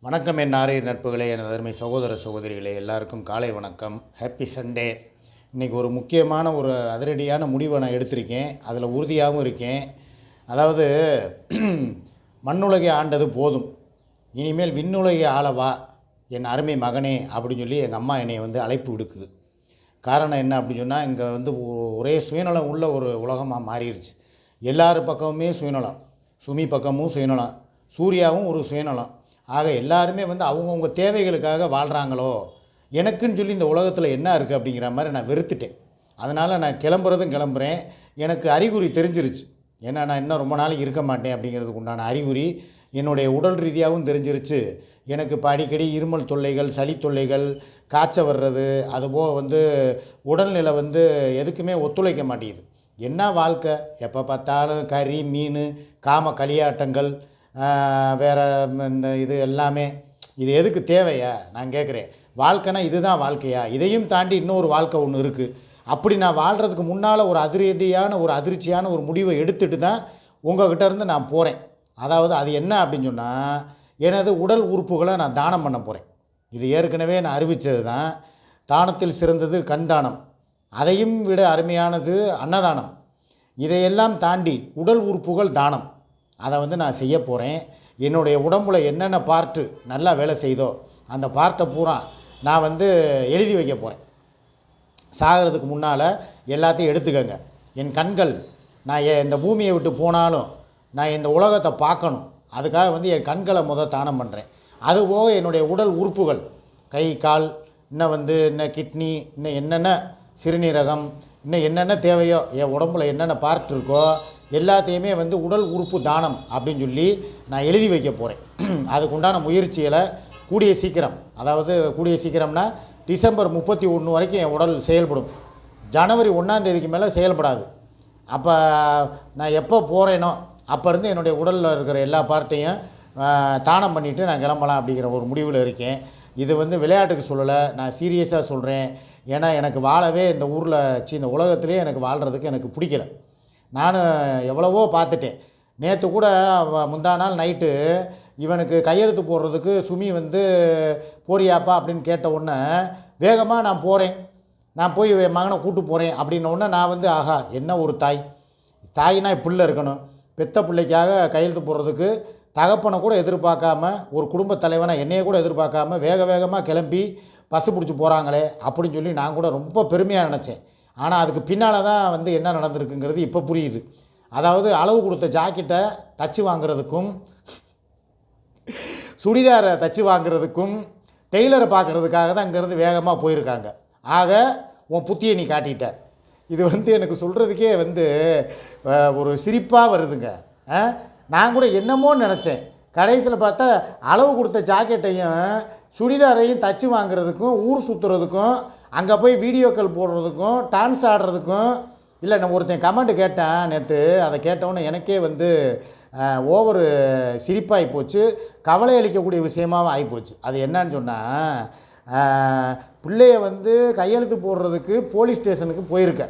வணக்கம் என் ஆரியர் நட்புகளே எனது அருமை சகோதர சகோதரிகளே எல்லாருக்கும் காலை வணக்கம். ஹாப்பி சண்டே இன்றைக்கி ஒரு முக்கியமான ஒரு அதிரடியான முடிவை நான் எடுத்திருக்கேன். அதில் உறுதியாகவும் இருக்கேன். அதாவது மண்ணுலகை ஆண்டது போதும். இனிமேல் விண்ணுலகை ஆளவா என் அருமை மகனே அப்படின்னு சொல்லி எங்கள் அம்மா என்னை வந்து அழைப்பு விடுக்குது. காரணம் என்ன அப்படின்னு சொன்னால் இங்கே வந்து ஒ- ஒரே சுயநலம் உள்ள ஒரு உலகமாக மாறிடுச்சு எல்லார் பக்கமுமே சுயநலம். சுமி பக்கமும் சுயநலம். சூர்யாவும் ஒரு சுயநலம். ஆக எல்லாருமே வந்து அவங்கவுங்க தேவைகளுக்காக வாழ்கிறாங்களோ எனக்குன்னு சொல்லி இந்த உலகத்தில் என்ன இருக்குது அப்படிங்கிற மாதிரி நான் வெறுத்துட்டேன். அதனால் நான் கிளம்புறதும் கிளம்புறேன். எனக்கு அறிகுறி தெரிஞ்சிருச்சு. ஏன்னா நான் இன்னும் ரொம்ப நாளைக்கு இருக்க மாட்டேன் அப்படிங்கிறதுக்கு உண்டான அறிகுறி என்னுடைய உடல் ரீதியாகவும் தெரிஞ்சிருச்சு. எனக்கு இப்போ அடிக்கடி இருமல் தொல்லைகள் சளி தொல்லைகள் காய்ச்ச வர்றது அதுபோக வந்து உடல்நிலை வந்து எதுக்குமே ஒத்துழைக்க மாட்டேங்குது. என்ன வாழ்க்கை? எப்போ பார்த்தாலும் கறி மீன் காம களியாட்டங்கள் வேற இந்த இது எல்லாமே இது எதுக்கு தேவையா? நான் கேட்குறேன் வாழ்க்கைனா இதுதான் வாழ்க்கையா? இதையும் தாண்டி இன்னொரு வாழ்க்கை ஒன்று இருக்குது அப்படி நான் வாழ்கிறதுக்கு முன்னால் ஒரு அதிரடியான ஒரு அதிர்ச்சியான ஒரு முடிவை எடுத்துட்டு தான் உங்கள்கிட்ட இருந்து நான் போகிறேன் அதாவது அது என்ன அப்படின்னு சொன்னால் எனது உடல் உறுப்புகளை நான் தானம் பண்ண போகிறேன் இது ஏற்கனவே நான் அறிவித்தது தான். தானத்தில் சிறந்தது கண் தானம். அதையும் விட அருமையானது அன்னதானம். இதையெல்லாம் தாண்டி உடல் உறுப்புகள் தானம். அதை வந்து நான் செய்ய போகிறேன் என்னுடைய உடம்புல என்னென்ன பார்ட்டு நல்லா வேலை செய்தோ அந்த பார்ட்டை பூரா நான் வந்து எழுதி வைக்க போகிறேன் சாகிறதுக்கு முன்னால் எல்லாத்தையும் எடுத்துக்கங்க. என் கண்கள் நான் இந்த பூமியை விட்டு போனாலும் நான் இந்த உலகத்தை பார்க்கணும். அதுக்காக வந்து என் கண்களை முத தானம் பண்ணுறேன் அதுபோக என்னுடைய உடல் உறுப்புகள் கை கால் இன்னும் வந்து இன்னும் கிட்னி இன்னும் என்னென்ன சிறுநீரகம் இன்னும் என்னென்ன தேவையோ என் உடம்புல என்னென்ன பார்ட் இருக்கோ எல்லாத்தையுமே வந்து உடல் உறுப்பு தானம் அப்படின்னு சொல்லி நான் எழுதி வைக்க போகிறேன் அதுக்குண்டான முயற்சிகளை கூடிய சீக்கிரம் அதாவது கூடிய சீக்கிரம்னா டிசம்பர் முப்பத்தி ஒன்று வரைக்கும் என் உடல் செயல்படும். ஜனவரி ஒன்றாந்தேதிக்கு மேலே செயல்படாது. அப்போ நான் எப்போ போகிறேனோ அப்போ இருந்து என்னுடைய உடலில் இருக்கிற எல்லா பார்ட்டையும் தானம் பண்ணிவிட்டு நான் கிளம்பலாம் அப்படிங்கிற ஒரு முடிவில் இருக்கேன். இது வந்து விளையாட்டுக்கு சொல்லலை நான் சீரியஸாக சொல்கிறேன் ஏன்னா எனக்கு வாழவே இந்த ஊரில் சி இந்த உலகத்துலேயே எனக்கு வாழ்கிறதுக்கு எனக்கு பிடிக்கல. நான் எவ்வளவோ பார்த்துட்டேன். நேற்று கூட முந்தா நாள் நைட்டு இவனுக்கு கையெழுத்து போடுறதுக்கு சுமி வந்து போறியாப்பா அப்படின்னு கேட்ட உடனே வேகமாக நான் போகிறேன் நான் போய் மகனை கூட்டு போகிறேன் அப்படின்ன உடனே நான் வந்து ஆஹா என்ன ஒரு தாய். தாய்னா பிள்ளை இருக்கணும். பெத்த பிள்ளைக்காக கையெழுத்து போடுறதுக்கு தகப்பனை கூட எதிர்பார்க்காம ஒரு குடும்ப தலைவனை என்னையை கூட எதிர்பார்க்காம வேக வேகமாக கிளம்பி பஸ்ஸு பிடிச்சி போகிறாங்களே அப்படின்னு சொல்லி நான் கூட ரொம்ப பெருமையாக நினச்சேன். ஆனால் அதுக்கு பின்னால் தான் வந்து என்ன நடந்திருக்குங்கிறது இப்போ புரியுது. அதாவது அளவு கொடுத்த ஜாக்கெட்டை தச்சு வாங்குறதுக்கும் சுடிதாரை தச்சு வாங்குறதுக்கும் டெய்லரை பார்க்குறதுக்காக தான் இங்கேருந்து வேகமாக போயிருக்காங்க. ஆக உன் புத்தியை நீ காட்டிட்ட. இது வந்து எனக்கு சொல்கிறதுக்கே வந்து ஒரு சிரிப்பாக வருதுங்க. நான் கூட என்னமோ நினச்சேன். கடைசியில் பார்த்தா அளவு கொடுத்த ஜாக்கெட்டையும் சுடிதாரையும் தச்சு வாங்குறதுக்கும் ஊர் சுற்றுறதுக்கும் அங்கே போய் வீடியோக்கள் போடுறதுக்கும் டான்ஸ் ஆடுறதுக்கும் இல்லை நான் ஒருத்தன் கமெண்ட் கேட்டேன் நேற்று அதை கேட்டவுடனே எனக்கே வந்து ஓவர் சிரிப்பாகி போச்சு. கவலை அளிக்கக்கூடிய விஷயமாவும் ஆகிப்போச்சு அது என்னன்னு சொன்னால் பிள்ளைய வந்து கையெழுத்து போடுறதுக்கு போலீஸ் ஸ்டேஷனுக்கு போயிருக்க.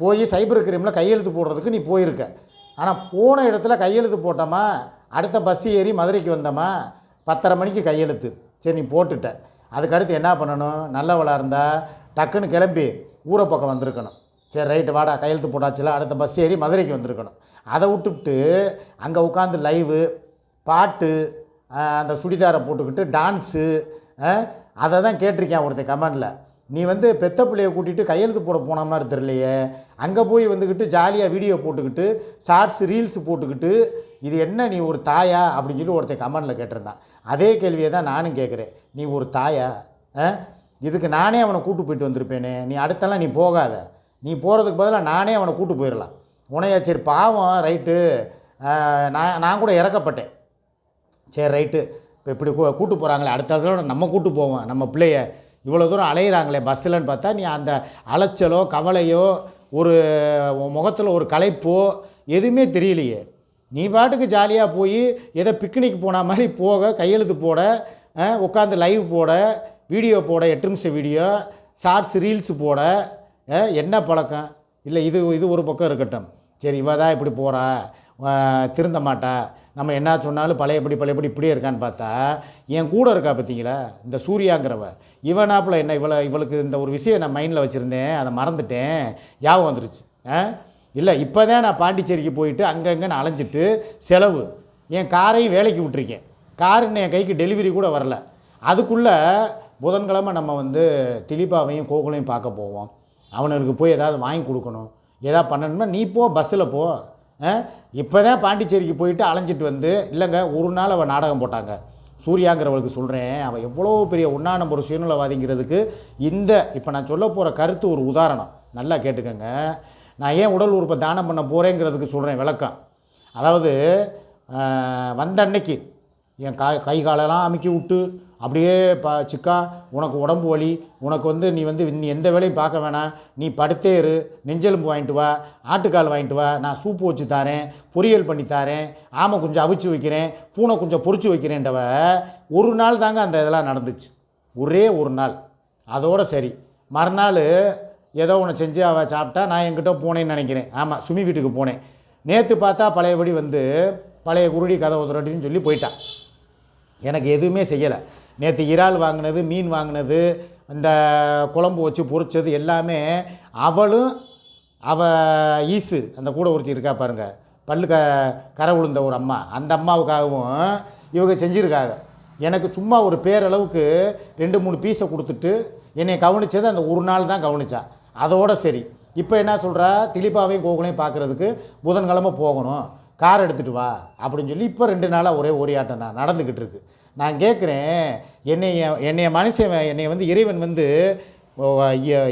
போய் சைபர் கிரைமில் கையெழுத்து போடுறதுக்கு நீ போயிருக்க. ஆனால் போன இடத்துல கையெழுத்து போட்டோமா? அடுத்த பஸ் ஏறி மதுரைக்கு வந்தோமா? பத்தரை மணிக்கு கையெழுத்து. சரி நீ போட்டுட்ட. அதுக்கடுத்து என்ன பண்ணணும்? நல்லவளாக இருந்தால் டக்குன்னு கிளம்பி ஊரை பக்கம் வந்திருக்கணும். சரி ரைட்டு வாடா கையெழுத்து போட்டாச்சுல அடுத்த பஸ் ஏறி மதுரைக்கு வந்திருக்கணும். அதை விட்டுவிட்டு அங்கே உட்காந்து லைவு பாட்டு அந்த சுடிதாரை போட்டுக்கிட்டு டான்ஸு அதை தான் கேட்டிருக்கேன் ஒருத்தர் கமெண்டில். நீ வந்து பெத்த பிள்ளைய கூட்டிகிட்டு கையெழுத்து போட போன மாதிரி தெரியலையே. அங்கே போய் வந்துக்கிட்டு ஜாலியாக வீடியோ போட்டுக்கிட்டு ஷார்ட்ஸ் ரீல்ஸ் போட்டுக்கிட்டு இது என்ன நீ ஒரு தாயா? அப்படின்னு சொல்லி ஒருத்தன் கமெண்டில் கேட்டிருந்தான். அதே கேள்வியை தான் நானும் கேட்குறேன். நீ ஒரு தாயா? ஆ? இதுக்கு நானே அவனை கூட்டு போயிட்டு வந்திருப்பேனே. நீ அடுத்தெல்லாம் நீ போகாத. நீ போகிறதுக்கு பதிலாக நானே அவனை கூட்டு போயிடலாம். உனையா சரி பாவம் ரைட்டு. நான் நான் கூட இறக்கப்பட்டேன். சரி ரைட்டு. இப்போ இப்படி கூ கூட்டு போகிறாங்களே அடுத்த தடவை நம்ம கூட்டு போவோம். நம்ம பிள்ளைய இவ்வளோ தூரம் அலையிறாங்களே பஸ்ஸில்னு பார்த்தா நீ அந்த அலைச்சலோ கவலையோ ஒரு முகத்தில் ஒரு களைப்போ எதுவுமே தெரியலையே. நீ பாட்டுக்கு ஜாலியாக போய் ஏதோ பிக்னிக் போன மாதிரி போக கையெழுத்து போட உட்காந்து லைவ் போட வீடியோ போட எட்டு நிமிஷம் வீடியோ ஷார்ட்ஸ் ரீல்ஸ் போட என்ன பழக்கம்? இல்லை இது இது ஒரு பக்கம் இருக்கட்டும். சரி இவ தான் இப்படி போகிறா திருந்த மாட்டா நம்ம என்ன சொன்னாலும் பழையபடி பழையபடி இப்படியே இருக்கான்னு பார்த்தா என் கூட இருக்கா பார்த்தீங்களா? இந்த சூர்யாங்கிறவ. இவனாப்புல என்ன இவளை இவளுக்கு இந்த ஒரு விஷயம் நான் மைண்டில் வச்சுருந்தேன் அதை மறந்துட்டேன் ஞாபகம் வந்துருச்சு ஆ? இல்லை இப்போ தான் நான் பாண்டிச்சேரிக்கு போயிட்டு அங்கங்கே நான் அலைஞ்சிட்டு செலவு. என் காரையும் வேலைக்கு விட்டுருக்கேன். கார் என் கைக்கு டெலிவரி கூட வரல. அதுக்குள்ளே புதன்கிழமை நம்ம வந்து திலீபாவையும் கோகுலையும் பார்க்க போவோம். அவனுக்கு போய் ஏதாவது வாங்கி கொடுக்கணும். ஏதாவது பண்ணணும்னா நீ போ பஸ்ஸில் போ. இப்போ தான் பாண்டிச்சேரிக்கு போயிட்டு அலைஞ்சிட்டு வந்து இல்லைங்க ஒரு நாள் அவள் நாடகம் போட்டாங்க. சூர்யாங்கிறவளுக்கு சொல்கிறேன் அவள் எவ்வளோ பெரிய உண்ணான ஒரு சுயநலவாதிங்கிறதுக்கு இந்த இப்போ நான் சொல்ல போகிற கருத்து ஒரு உதாரணம். நல்லா கேட்டுக்கங்க. நான் ஏன் உடல் உறுப்பை தானம் பண்ண போகிறேங்கிறதுக்கு சொல்கிறேன் விளக்கம். அதாவது வந்த அன்னைக்கு என் கா கை காலெல்லாம் அமுக்கி விட்டு அப்படியே ப சிக்கா உனக்கு உடம்பு வலி உனக்கு வந்து நீ வந்து நீ எந்த வேலையும் பார்க்க வேணாம் நீ படுத்தே இரு நெஞ்செலும்பு வாங்கிட்டு வா ஆட்டுக்கால் வாங்கிட்டு வா நான் சூப்பு வச்சு தாரேன் பொரியல் பண்ணி தாரேன் ஆமை கொஞ்சம் அவிச்சு வைக்கிறேன் பூனை கொஞ்சம் பொறிச்சு வைக்கிறேன்டவ ஒரு நாள் தாங்க அந்த இதெல்லாம் நடந்துச்சு. ஒரே ஒரு நாள். அதோட சரி. மறுநாள் ஏதோ ஒன்று செஞ்சு அவள் சாப்பிட்டா நான் என்கிட்ட போனேன்னு நினைக்கிறேன். ஆமாம் சுமி வீட்டுக்கு போனேன். நேற்று பார்த்தா பழையபடி வந்து பழைய குருடி கதை உதறட்டின்னு சொல்லி போயிட்டான் எனக்கு எதுவுமே செய்யலை. நேற்று இறால் வாங்கினது மீன் வாங்கினது இந்த குழம்பு வச்சு பொரிச்சது எல்லாமே அவளும் அவ ஈசு அந்த கூட ஒருத்தி இருக்கா பாருங்கள் பல்லு க கரை விழுந்த ஒரு அம்மா. அந்த அம்மாவுக்காகவும் இவங்க செஞ்சுருக்காங்க. எனக்கு சும்மா ஒரு பேரளவுக்கு ரெண்டு மூணு பீஸை கொடுத்துட்டு என்னை கவனித்தது அந்த ஒரு நாள் தான் கவனித்தான் அதோட சரி. இப்போ என்ன சொல்கிறா திலிப்பாவையும் கோகுலையும் பார்க்குறதுக்கு புதன்கிழமை போகணும். கார் எடுத்துகிட்டு வா அப்படின்னு சொல்லி இப்போ ரெண்டு நாளாக ஒரே ஓரியாட்டம் நான் நடந்துக்கிட்டு இருக்கு. நான் கேட்குறேன் என்னைய என்னைய மனுஷன் என்னைய வந்து இறைவன் வந்து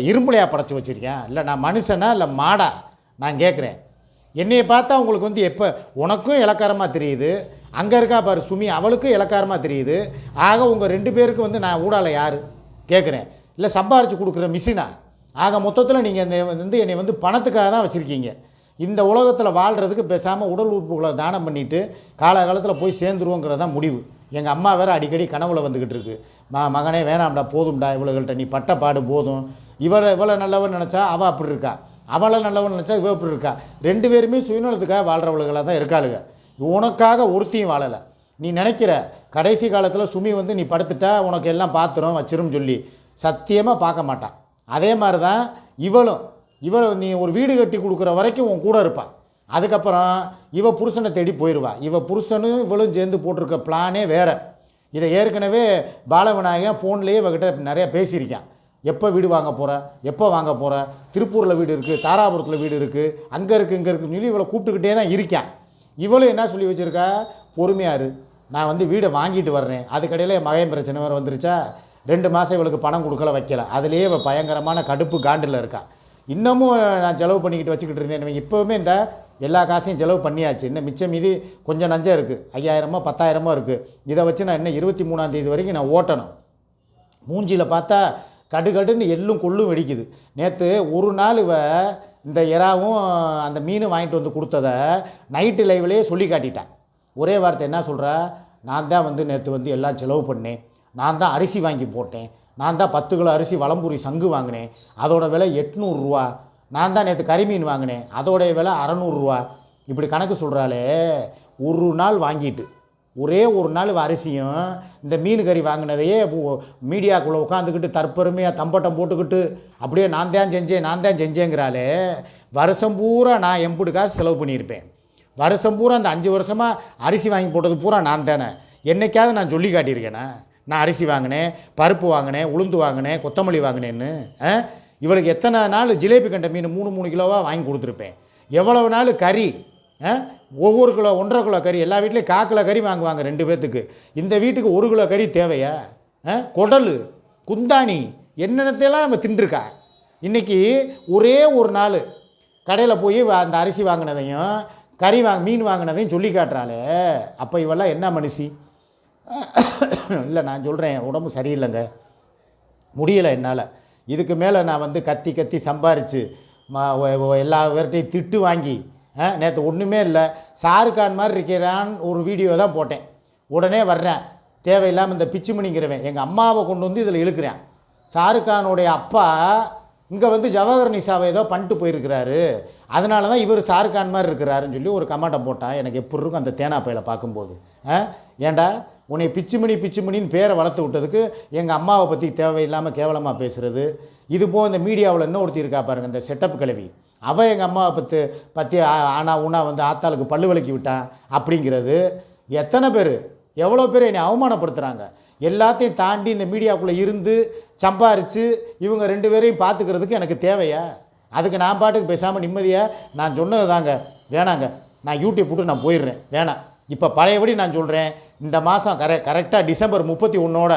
இரும்புலையாக படைச்சி வச்சுருக்கேன் இல்லை நான் மனுஷனா இல்லை மாடா? நான் கேட்குறேன் என்னைய பார்த்தா உங்களுக்கு வந்து எப்போ உனக்கும் இலக்காரமாக தெரியுது. அங்கே இருக்கா பாரு சுமி அவளுக்கும் இலக்காரமாக தெரியுது. ஆக உங்கள் ரெண்டு பேருக்கும் வந்து நான் ஊடால யார்? கேட்குறேன் இல்லை சம்பாரித்து கொடுக்குற மிஷினா ஆக மொத்தத்தில் நீங்கள் இந்த வந்து என்னை வந்து பணத்துக்காக தான் வச்சுருக்கீங்க. இந்த உலகத்தில் வாழ்கிறதுக்கு பேசாமல் உடல் உறுப்புகளை தானம் பண்ணிவிட்டு காலகாலத்தில் போய் சேர்ந்துருவோங்கிறது தான் முடிவு. எங்கள் அம்மா வேறு அடிக்கடி கனவுல வந்துக்கிட்டு இருக்கு. ம மகனே வேணாம்டா போதும்டா இவளுகள்கிட்ட நீ பட்ட பாடு போதும். இவளை இவளை நல்லவன் நினச்சா அவள் அப்படி இருக்கா? அவளை நல்லவன் நினச்சா இவ அப்படி இருக்கா? ரெண்டு பேருமே சுயநலத்துக்காக வாழ்கிறவளுகளாக தான் இருக்காளுங்க உனக்காக ஒருத்தியும் வாழலை. நீ நினைக்கிற கடைசி காலத்தில் சுமி வந்து நீ படுத்துட்டா உனக்கு எல்லாம் பாத்திரம் வச்சிரும் சொல்லி சத்தியமாக பார்க்க மாட்டான் அதே மாதிரி தான் இவளும் இவள் நீ ஒரு வீடு கட்டி கொடுக்குற வரைக்கும் உன் கூட இருப்பாள் அதுக்கப்புறம் இவ புருஷனை தேடி போயிடுவா இவ புருஷனும் இவளும் சேர்ந்து போட்டிருக்க பிளானே வேறு. இதை ஏற்கனவே பாலவிநாயகன் ஃபோன்லேயே இவகிட்ட நிறையா பேசியிருக்கான். எப்போ வீடு வாங்க போகிற எப்போ வாங்க போகிற திருப்பூரில் வீடு இருக்குது தாராபுரத்தில் வீடு இருக்குது அங்கே இருக்குது இங்கே இருக்குன்னு சொல்லி இவளை கூப்பிட்டுக்கிட்டே தான் இருக்கேன். இவளும் என்ன சொல்லி வச்சுருக்கா? பொறுமையாரு நான் வந்து வீடை வாங்கிட்டு வர்றேன். அதுக்கடையில் என் மகன் பிரச்சனை வேறு வந்துருச்சா? ரெண்டு மாதம் இவளுக்கு பணம் கொடுக்கல வைக்கல. அதுலேயே இவள் பயங்கரமான கடுப்பு காண்டில் இருக்கா. இன்னமும் நான் செலவு பண்ணிக்கிட்டு வச்சுக்கிட்டு இருந்தேன். இப்போவுமே இந்த எல்லா காசையும் செலவு பண்ணியாச்சு. இன்னும் மிச்சம் மீதி கொஞ்சம் நஞ்சம் இருக்குது ஐயாயிரமோ பத்தாயிரமோ இருக்குது இதை வச்சு நான் இன்னும் இருபத்தி மூணாந்தேதி வரைக்கும் நான் ஓட்டணும். மூஞ்சியில் பார்த்தா கடுகடுன்னு எள்ளும் கொள்ளும் வெடிக்குது. நேற்று ஒரு நாள் இவ இந்த இறாவும் அந்த மீன் வாங்கிட்டு வந்து கொடுத்ததை நைட்டு லைவ்லேயே சொல்லி காட்டிட்டேன் ஒரே வார்த்தை என்ன சொல்கிறா நான் தான் வந்து நேற்று வந்து எல்லாம் செலவு பண்ணேன். நான் தான் அரிசி வாங்கி போட்டேன். நான் தான் பத்து கிலோ அரிசி வளம்பூரி சங்கு வாங்கினேன். அதோட விலை எட்நூறுரூவா நான் தான் நேற்று கறிமீன் வாங்கினேன். அதோடைய விலை அறநூறுரூவா இப்படி கணக்கு சொல்கிறாளே ஒரு நாள் வாங்கிட்டு ஒரே ஒரு நாள் அரிசியும் இந்த மீன் கறி வாங்கினதையே மீடியாக்குள்ளே உட்காந்துக்கிட்டு தற்பெருமையாக தம்பட்டம் போட்டுக்கிட்டு அப்படியே நான் தான் செஞ்சேன் நான் தான் செஞ்சேங்கிறாளே. வருஷம் பூரா நான் எம்புடு காசு செலவு பண்ணியிருப்பேன். வருஷம் பூரா அந்த அஞ்சு வருஷமாக அரிசி வாங்கி போட்டது பூரா நான் தானே. என்னைக்காவது நான் சொல்லி காட்டியிருக்கேனே? நான் அரிசி வாங்கினேன் பருப்பு வாங்கினேன் உளுந்து வாங்கினேன் கொத்தமல்லி வாங்கினேன்னு ஆ? இவளுக்கு எத்தனை நாள் ஜிலேபி கண்ட மீன் மூணு மூணு கிலோவாக வாங்கி கொடுத்துருப்பேன் எவ்வளவு நாள் கறி ஆ? ஒவ்வொரு கிலோ ஒன்றரை கிலோ கறி எல்லா வீட்லேயும் காக்கிலோ கறி வாங்குவாங்க ரெண்டு பேர்த்துக்கு இந்த வீட்டுக்கு ஒரு கிலோ கறி தேவையா ஆ? குடல் குந்தாணி என்னென்னத்தையெல்லாம் அவன் தின்றுருக்கா இன்றைக்கி ஒரே ஒரு நாள் கடையில் போய் அந்த அரிசி வாங்கினதையும் கறி வாங்க மீன் வாங்கினதையும் சொல்லி காட்டுறாளே அப்போ இவெல்லாம் என்ன மனுஷி இல்லை நான் சொல்கிறேன் உடம்பு சரியில்லைங்க. முடியலை என்னால். இதுக்கு மேலே நான் வந்து கத்தி கத்தி சம்பாரித்து எல்லா பேர்ட்டையும் திட்டு வாங்கி நேற்று ஒன்றுமே இல்லை. ஷாருக்கான் மாதிரி இருக்கிறான் ஒரு வீடியோ தான் போட்டேன். உடனே வர்றேன். தேவையில்லாமல் இந்த பிச்சுமணிங்கிறவன் எங்கள் அம்மாவை கொண்டு வந்து இதில் இழுக்கிறேன். ஷாருக்கானுடைய அப்பா இங்கே வந்து ஜவஹர் நிஷாவை ஏதோ பண்ணிட்டு போயிருக்கிறாரு. அதனால தான் இவர் ஷாருக்கான் மாதிரி இருக்கிறாருன்னு சொல்லி ஒரு கமாட்டம் போட்டான். எனக்கு எப்படி இருக்கும் அந்த தேனா பையில பார்க்கும்போது. ஆ? உன்னை பிச்சுமணி பிச்சுமணின்னு பேரை வளர்த்து விட்டதுக்கு எங்கள் அம்மாவை பற்றி தேவையில்லாமல் கேவலமாக பேசுகிறது இது போக இந்த மீடியாவில் இன்னும் ஒருத்தி இருக்கா பாருங்கள் இந்த செட்டப் கிழவி. அவள் எங்கள் அம்மாவை பற்றி பற்றி ஆ- ஆனா வந்து ஆத்தாளுக்கு பல்லு விளக்கி விட்டான் அப்படிங்கிறது எத்தனை பேர்? எவ்வளோ பேர் என்னை அவமானப்படுத்துகிறாங்க எல்லாத்தையும் தாண்டி இந்த மீடியாக்குள்ளே இருந்து சம்பாரித்து இவங்க ரெண்டு பேரையும் பார்த்துக்கிறதுக்கு எனக்கு தேவையா? அதுக்கு நான் பாட்டுக்கு பேசாமல் நிம்மதியாக நான் சொன்னது தாங்க வேணாங்க. நான் யூடியூப் விட்டு நான் போயிடுறேன். வேணாம். இப்போ பழையபடி நான் சொல்கிறேன் இந்த மாதம் கரெ கரெக்டாக டிசம்பர் முப்பத்தி ஒன்றோட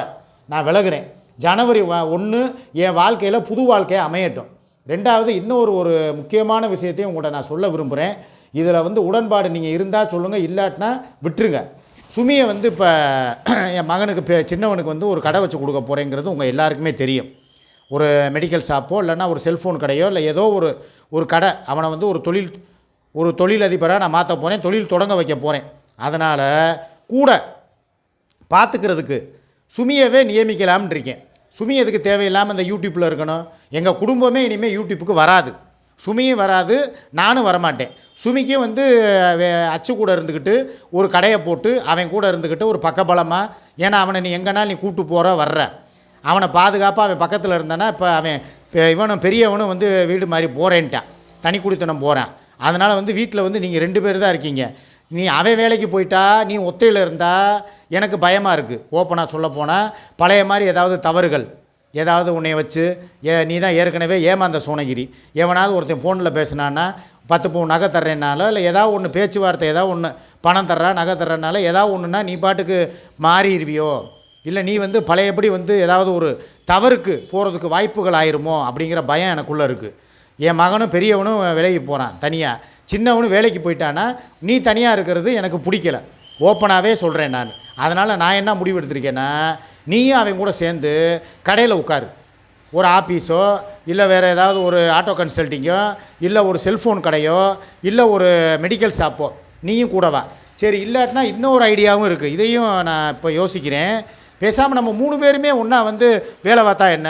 நான் விலகுறேன். ஜனவரி ஒன்று என் வாழ்க்கையில் புது வாழ்க்கையை அமையட்டும். ரெண்டாவது இன்னொரு ஒரு முக்கியமான விஷயத்தையும் உங்கள்கிட்ட நான் சொல்ல விரும்புகிறேன் இதில் வந்து உடன்பாடு நீங்கள் இருந்தால் சொல்லுங்கள் இல்லாட்டினா விட்டுருங்க. சுமியை வந்து இப்போ என் மகனுக்கு சின்னவனுக்கு வந்து ஒரு கடை வச்சு கொடுக்க போகிறேங்கிறது உங்கள் எல்லாருக்குமே தெரியும். ஒரு மெடிக்கல் ஷாப்போ இல்லைன்னா ஒரு செல்ஃபோன் கடையோ இல்லை ஏதோ ஒரு ஒரு கடை அவனை வந்து ஒரு தொழில் ஒரு தொழிலதிபராக நான் மாற்ற போகிறேன் தொழில் தொடங்க வைக்க போகிறேன் அதனால் கூட பார்த்துக்கிறதுக்கு சுமியவே நியமிக்கலாம்னு இருக்கேன் சுமி எதுக்கு தேவையில்லாமல் இந்த யூடியூப்பில் இருக்கணும்? எங்கள் குடும்பமே இனிமேல் யூடியூப்புக்கு வராது. சுமியும் வராது நானும் வரமாட்டேன். சுமிக்கும் வந்து அச்சு கூட இருந்துக்கிட்டு ஒரு கடையை போட்டு அவன் கூட இருந்துக்கிட்டு ஒரு பக்கபலமாக ஏன்னா அவனை நீ எங்கேனாலும் நீ கூப்பிட்டு போகிற வர்ற. அவனை பாதுகாப்பாக அவன் பக்கத்தில் இருந்தானா இப்போ அவன் இவனும் பெரியவனும் வந்து வீடு மாதிரி போகிறேன்ட்டான் தனி குடித்தனம் போகிறான் அதனால் வந்து வீட்டில் வந்து நீங்கள் ரெண்டு பேர் தான் இருக்கீங்க. நீ அவன் வேலைக்கு போயிட்டா நீ ஒத்தையில் இருந்தா எனக்கு பயமாக இருக்குது ஓப்பனாக சொல்ல போனால் பழைய மாதிரி ஏதாவது தவறுகள் ஏதாவது உன்னை வச்சு ஏ நீ தான் ஏற்கனவே ஏமாந்த சோனகிரி. எவனாவது ஒருத்தன் ஃபோனில் பேசினான்னா பத்து பவுன் நகை தர்றேன்னால இல்லை ஏதாவது ஒன்று பேச்சுவார்த்தை ஏதாவது ஒன்று பணம் தர்றா நகை தர்றனால ஏதாவது ஒன்றுனா நீ பாட்டுக்கு மாறிடுவியோ? இல்லை நீ வந்து பழையபடி வந்து ஏதாவது ஒரு தவறுக்கு போகிறதுக்கு வாய்ப்புகள் ஆயிருமோ? அப்படிங்கிற பயம் எனக்குள்ளே இருக்குது என் மகனும் பெரியவனும் விலகி போகிறான் தனியாக சின்னவனு வேலைக்கு போயிட்டானா நீ தனியாக இருக்கிறது எனக்கு பிடிக்கல. ஓப்பனாகவே சொல்கிறேன் நான். அதனால் நான் என்ன முடிவு எடுத்திருக்கேன்னா நீயும் அவன் கூட சேர்ந்து கடையில் உட்காரு. ஒரு ஆஃபீஸோ இல்லை வேறு ஏதாவது ஒரு ஆட்டோ கன்சல்ட்டிங்கோ இல்லை ஒரு செல்ஃபோன் கடையோ இல்லை ஒரு மெடிக்கல் ஷாப்போ நீயும் கூட வா. சரி இல்லாட்டினா இன்னொரு ஐடியாவும் இருக்குது இதையும் நான் இப்போ யோசிக்கிறேன். பேசாமல் நம்ம மூணு பேருமே ஒன்றா வந்து வேலை பார்த்தா என்ன?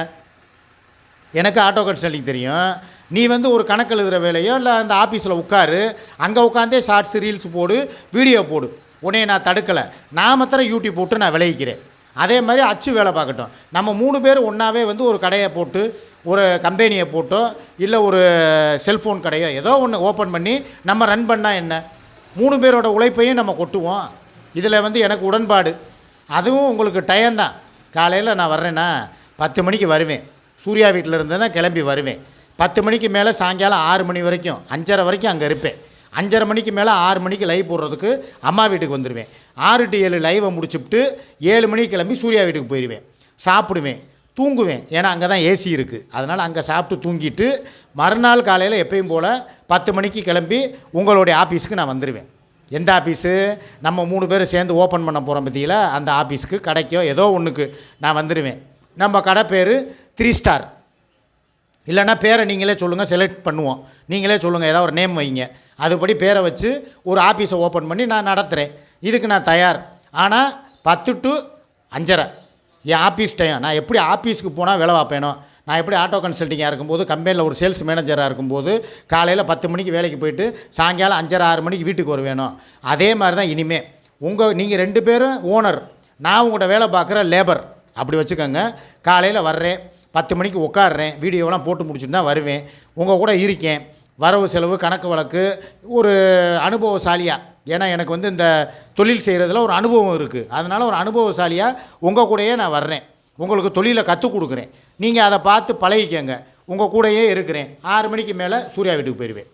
எனக்கு ஆட்டோ கன்சல்ட்டிங் தெரியும். நீ வந்து ஒரு கணக்கு எழுதுகிற வேலையோ இல்லை அந்த ஆஃபீஸில் உட்காரு அங்கே உட்காந்தே ஷார்ட்ஸ் ரீல்ஸ் போடு வீடியோ போடு. உன்னைய நான் தடுக்கலை. நான் மாத்திரம் யூடியூப் போட்டு நான் விளைவிக்கிறேன் அதே மாதிரி அச்சு வேலை பார்க்கட்டும். நம்ம மூணு பேர் ஒன்றாவே வந்து ஒரு கடையை போட்டு ஒரு கம்பெனியை போட்டோ இல்லை ஒரு செல்ஃபோன் கடையோ ஏதோ ஒன்று ஓப்பன் பண்ணி நம்ம ரன் பண்ணால் என்ன? மூணு பேரோட உழைப்பையும் நம்ம கொட்டுவோம். இதில் வந்து எனக்கு உடன்பாடு. அதுவும் உங்களுக்கு டயம்தான் காலையில் நான் வர்றேன்னா பத்து மணிக்கு வருவேன். சூர்யா வீட்டில் இருந்து தான் கிளம்பி வருவேன். பத்து மணிக்கு மேலே சாயங்காலம் ஆறு மணி வரைக்கும் அஞ்சரை வரைக்கும் அங்கே இருப்பேன். அஞ்சரை மணிக்கு மேலே ஆறு மணிக்கு லைவ் போடுறதுக்கு அம்மா வீட்டுக்கு வந்துடுவேன் ஆறு டு ஏழு லைவை முடிச்சுப்புட்டு ஏழு மணிக்கு கிளம்பி சூர்யா வீட்டுக்கு போயிடுவேன் சாப்பிடுவேன் தூங்குவேன். ஏன்னா அங்கே தான் ஏசி இருக்குது அதனால் அங்கே சாப்பிட்டு தூங்கிட்டு மறுநாள் காலையில் எப்பயும் போல் பத்து மணிக்கு கிளம்பி உங்களுடைய ஆஃபீஸுக்கு நான் வந்துடுவேன் எந்த ஆஃபீஸு நம்ம மூணு பேரும் சேர்ந்து ஓப்பன் பண்ண போகிறோம் பற்றியில் அந்த ஆஃபீஸுக்கு கடைக்கோ ஏதோ ஒன்றுக்கு நான் வந்துடுவேன் நம்ம கடை பேர் த்ரீ ஸ்டார் இல்லைன்னா பேரை நீங்களே சொல்லுங்கள் செலக்ட் பண்ணுவோம். நீங்களே சொல்லுங்கள் ஏதாவது ஒரு நேம் வைங்க. அதுபடி பேரை வச்சு ஒரு ஆஃபீஸை ஓப்பன் பண்ணி நான் நடத்துகிறேன் இதுக்கு நான் தயார். ஆனால் பத்து டு அஞ்சரை. என் ஆஃபீஸ் டைம் நான் எப்படி ஆஃபீஸுக்கு போனால் வேலை பார்ப்பேனோ நான் எப்படி ஆட்டோ கன்சல்ட்டிங்காக இருக்கும்போது கம்பெனியில் ஒரு சேல்ஸ் மேனேஜராக இருக்கும்போது காலையில் பத்து மணிக்கு வேலைக்கு போயிட்டு சாயங்காலம் அஞ்சரை ஆறு மணிக்கு வீட்டுக்கு வருவேணும் அதே மாதிரி தான் இனிமே. உங்கள் நீங்கள் ரெண்டு பேரும் ஓனர் நான் உங்கள்கிட்ட வேலை பார்க்குற லேபர் அப்படி வச்சுக்கோங்க. காலையில் வர்றேன். பத்து மணிக்கு உட்காடுறேன் வீடியோலாம் போட்டு முடிச்சுட்டு தான் வருவேன். உங்கள் கூட இருக்கேன். வரவு செலவு கணக்கு வழக்கு ஒரு அனுபவசாலியாக ஏன்னா எனக்கு வந்து இந்த தொழில் செய்கிறதுல ஒரு அனுபவம் இருக்குது அதனால் ஒரு அனுபவசாலியாக உங்கள் கூடயே நான் வர்றேன். உங்களுக்கு தொழிலை கற்றுக் கொடுக்குறேன். நீங்கள் அதை பார்த்து பழகிக்கங்க. உங்கள் கூடயே இருக்கிறேன். ஆறு மணிக்கு மேலே சூர்யா வீட்டுக்கு போயிடுவேன்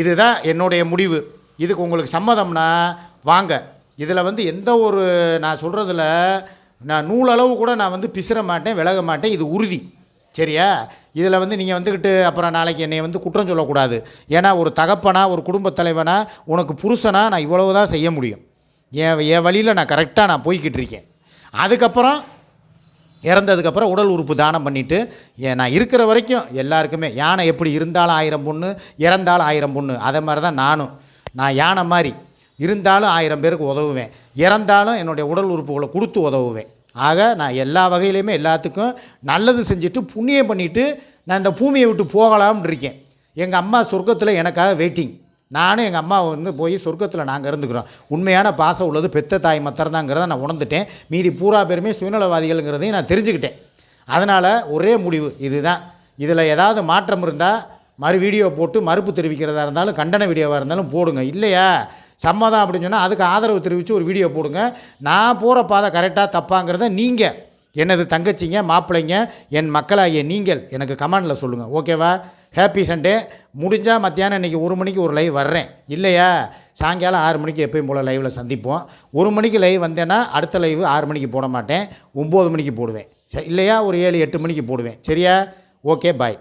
இதுதான் என்னுடைய முடிவு. இதுக்கு உங்களுக்கு சம்மதம்னா வாங்க. இதில் வந்து எந்த ஒரு நான் சொல்கிறதுல நான் நூலளவு கூட நான் வந்து பிசிற மாட்டேன் விலக மாட்டேன். இது உறுதி. சரியா? இதில் வந்து நீங்கள் வந்துக்கிட்டு அப்புறம் நாளைக்கு என்னை வந்து குற்றம் சொல்லக்கூடாது. ஏன்னா ஒரு தகப்பனா ஒரு குடும்பத் தலைவனா உனக்கு புருஷனா நான் இவ்வளவு தான் செய்ய முடியும். என் என் வழியில் நான் கரெக்டாக நான் போய்கிட்டு இருக்கேன். அதுக்கப்புறம் இறந்ததுக்கப்புறம் உடல் உறுப்பு தானம் பண்ணிவிட்டு ஏன் நான் இருக்கிற வரைக்கும் எல்லாருக்குமே யானை எப்படி இருந்தாலும் ஆயிரம் பொண்ணு இறந்தாலும் ஆயிரம் பொண்ணு. அதே மாதிரி தான் நானும். நான் யானை மாதிரி. இருந்தாலும் ஆயிரம் பேருக்கு உதவுவேன். இறந்தாலும் என்னுடைய உடல் உறுப்புகளை கொடுத்து உதவுவேன். ஆக நான் எல்லா வகையிலையுமே எல்லாத்துக்கும் நல்லது செஞ்சுட்டு புண்ணியம் பண்ணிவிட்டு நான் இந்த பூமியை விட்டு போகலாம்னு இருக்கேன். எங்கள் அம்மா சொர்க்கத்தில் எனக்காக வெயிட்டிங் நானும் எங்கள் அம்மா வந்து போய் சொர்க்கத்தில் நாங்கள் இருந்துக்கிறோம். உண்மையான பாசம் உள்ளது பெத்த தாய் மத்திரதாங்கிறத நான் உணர்ந்துட்டேன். மீதி பூரா பேருமே சுயநலவாதிகள்ங்கிறதையும் நான் தெரிஞ்சுக்கிட்டேன். அதனால் ஒரே முடிவு இதுதான். இதில் ஏதாவது மாற்றம் இருந்தால் மறு வீடியோ போட்டு மறுப்பு தெரிவிக்கிறதா இருந்தாலும் கண்டன வீடியோவாக இருந்தாலும் போடுங்க. இல்லையா? சம்மதம் அப்படின்னு சொன்னால் அதுக்கு ஆதரவு தெரிவித்து ஒரு வீடியோ போடுங்க. நான் போகிற பாதை கரெக்டாக தப்பாங்கிறத நீங்கள் எனது தங்கச்சிங்க மாப்பிள்ளைங்க என் மக்களாகிய நீங்கள் எனக்கு கமெண்டில் சொல்லுங்கள் ஓகேவா ஹாப்பி சண்டே முடிஞ்சால் மத்தியானம் இன்றைக்கி ஒரு மணிக்கு ஒரு லைவ் வர்றேன். இல்லையா? சாயங்காலம் ஆறு மணிக்கு எப்பயும் போல் லைவில் சந்திப்போம். ஒரு மணிக்கு லைவ் வந்தேன்னா அடுத்த லைவ் ஆறு மணிக்கு போட மாட்டேன். ஒம்பது மணிக்கு போடுவேன். இல்லையா? ஒரு ஏழு எட்டு மணிக்கு போடுவேன். சரியா? Okay bye